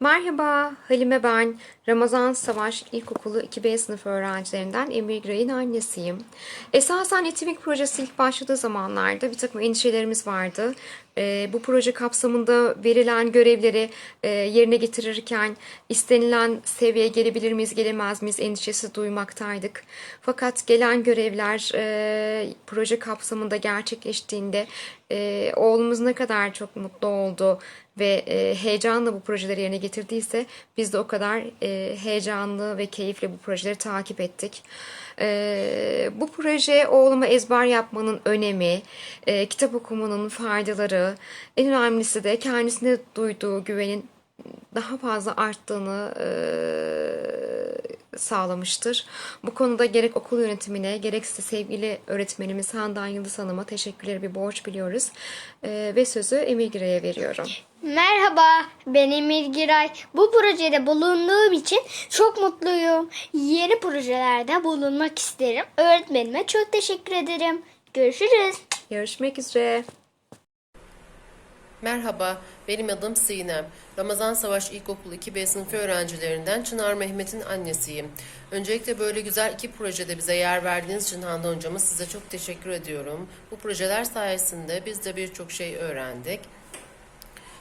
Merhaba, Halime ben. Ramazan Savaş İlkokulu 2B sınıf öğrencilerinden Emir Gray'in annesiyim. Esasen Etimik projesi ilk başladığı zamanlarda bir takım endişelerimiz vardı. Ee, bu proje kapsamında verilen görevleri e, yerine getirirken istenilen seviyeye gelebilir miyiz, gelemez miyiz endişesi duymaktaydık. Fakat gelen görevler e, proje kapsamında gerçekleştiğinde e, oğlumuz ne kadar çok mutlu oldu ve e, heyecanla bu projeleri yerine getirdiyse biz de o kadar e, heyecanlı ve keyifle bu projeleri takip ettik. E, bu proje oğluma ezber yapmanın önemi, e, kitap okumanın faydaları, en önemlisi de kendisine duyduğu güvenin daha fazla arttığını e, sağlamıştır. Bu konuda gerek okul yönetimine gerekse sevgili öğretmenimiz Handan Yıldız Hanım'a teşekkürleri bir borç biliyoruz. E, ve sözü Emir Giray'a veriyorum. Merhaba, ben Emir Giray. Bu projede bulunduğum için çok mutluyum. Yeni projelerde bulunmak isterim. Öğretmenime çok teşekkür ederim. Görüşürüz. Görüşmek üzere. Merhaba, benim adım Sinem. Ramazan Savaş İlkokulu 2B sınıfı öğrencilerinden Çınar Mehmet'in annesiyim. Öncelikle böyle güzel iki projede bize yer verdiğiniz için Handan Hocama size çok teşekkür ediyorum. Bu projeler sayesinde biz de birçok şey öğrendik.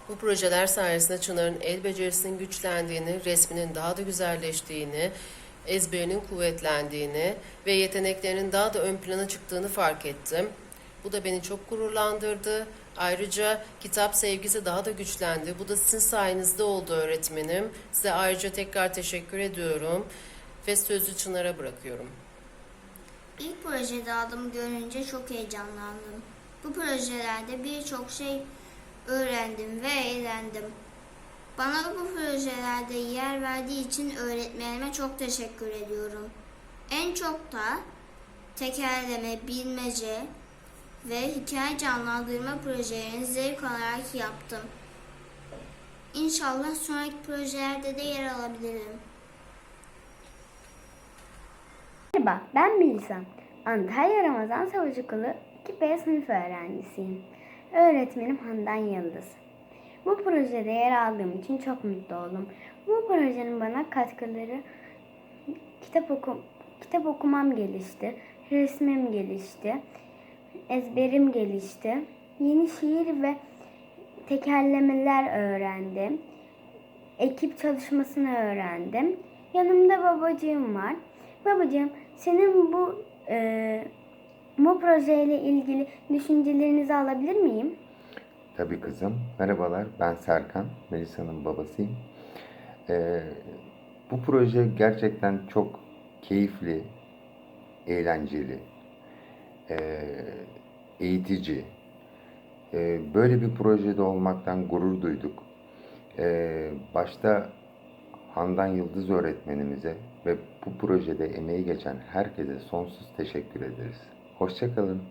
Bu projeler sayesinde Çınar'ın el becerisinin güçlendiğini, resminin daha da güzelleştiğini, ezberinin kuvvetlendiğini ve yeteneklerinin daha da ön plana çıktığını fark ettim. Bu da beni çok gururlandırdı. Ayrıca kitap sevgisi daha da güçlendi. Bu da sizin sayenizde oldu öğretmenim. Size ayrıca tekrar teşekkür ediyorum ve sözü Çınar'a bırakıyorum. İlk projede adımı görünce çok heyecanlandım. Bu projelerde birçok şey öğrendim ve eğlendim. Bana bu projelerde yer verdiği için öğretmenime çok teşekkür ediyorum. En çok da tekerleme, bilmece ve hikaye canlandırma projelerini zevk alarak yaptım. İnşallah sonraki projelerde de yer alabilirim. Merhaba, ben Melisa. Antalya Ramazan Savaş Okulu 2B sınıf öğrencisiyim. Öğretmenim Handan Yıldız. Bu projede yer aldığım için çok mutlu oldum. Bu projenin bana katkıları kitap oku kitap okumam gelişti, resmim gelişti, ezberim gelişti. Yeni şiir ve tekerlemeler öğrendim. Ekip çalışmasını öğrendim. Yanımda babacığım var. Babacığım senin bu e, bu projeyle ilgili düşüncelerinizi alabilir miyim? Tabii kızım. Merhabalar, ben Serkan, Melisa'nın babasıyım. Ee, bu proje gerçekten çok keyifli, eğlenceli, ee, eğitici. Ee, böyle bir projede olmaktan gurur duyduk. Ee, başta Handan Yıldız öğretmenimize ve bu projede emeği geçen herkese sonsuz teşekkür ederiz. Hoşçakalın.